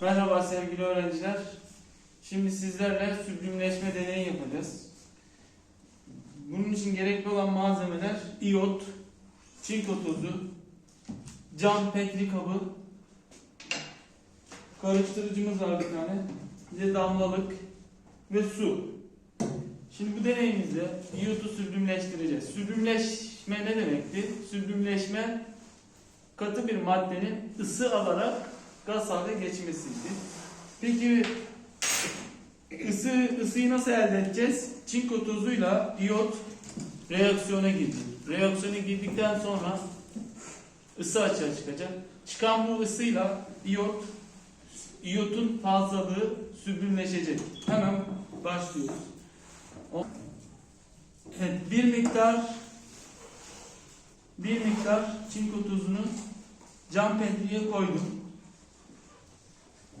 Merhaba sevgili öğrenciler. Şimdi sizlerle süblimleşme deneyi yapacağız. Bunun için gerekli olan malzemeler iyot, çinko tozu, cam petri kabı, karıştırıcımız var bir tane, bir damlalık ve su. Şimdi bu deneyimizde iyotu süblimleştireceğiz. Süblimleşme ne demekti? Süblimleşme katı bir maddenin ısı alarak gaz hale geçmesiydi. Peki ısı ısıyı nasıl elde edeceğiz? Çinko tozuyla iyot reaksiyona girdi. Reaksiyona girdikten sonra ısı açığa çıkacak. Çıkan bu ısıyla iyot iyotun fazlalığı süblimleşecek. Hemen başlıyoruz. Evet, bir miktar bir miktar çinko tozunu cam petriye koydum.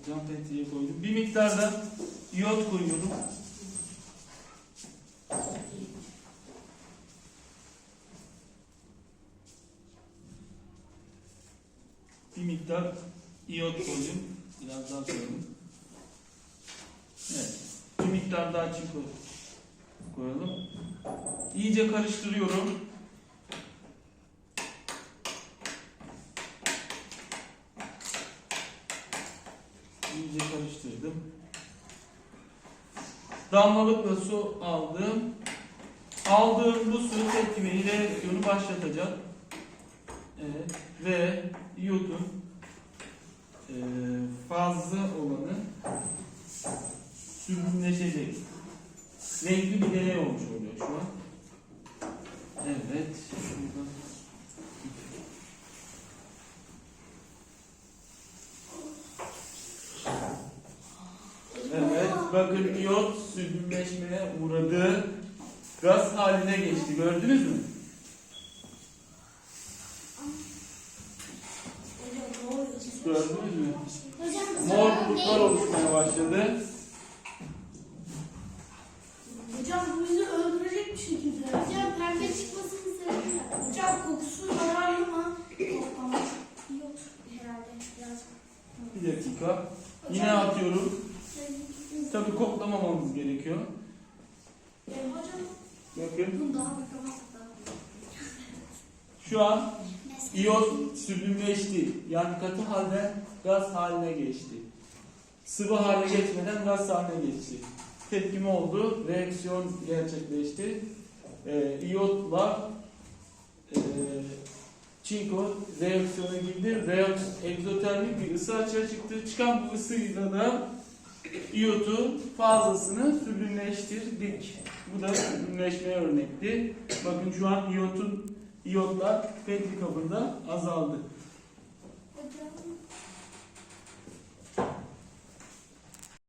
Cam petriye koydum. Bir miktar da iyot koyuyorum. Bir miktar iyot koydum. Biraz daha koyalım. Evet. Bir miktar daha çinko koyalım. İyice karıştırıyorum. İyice karıştırdım. Damlalıkla su aldım. Aldığım bu su tepkimeyi reaksiyonu başlatacak. Evet. Ve iyotun eee, fazla olanı sürümleşecek. Renkli bir deney olmuş oluyor şu an. Evet. Şuradan. Evet, bakın iyot sürümleşmeye uğradı. Gaz haline geçti. Gördünüz mü? Gördünüz mü? Mor bulutlar oluşmaya başladı. Hocam bu bizi öldürecek bir şekilde. Hocam pembe çıkmasının sebebi ne? Hocam kokusu mı? Ama yok herhalde biraz. Bir dakika. Yine atıyorum. Tabii koklamamamız gerekiyor. E, hocam Bakın daha şu an iyot süblimleşti. Yani katı halde gaz haline geçti. Sıvı hale geçmeden gaz haline geçti. Tepkime oldu. Reaksiyon gerçekleşti. Ee, iyotla e, çinko reaksiyona girdi. Reaks egzotermik bir ısı açığa çıktı. Çıkan bu ısıyla da iyotu fazlasını sürgünleştirdik. Bu da sürgünleşme örnekti. Bakın şu an iyotun iyotlar Petri kabında azaldı.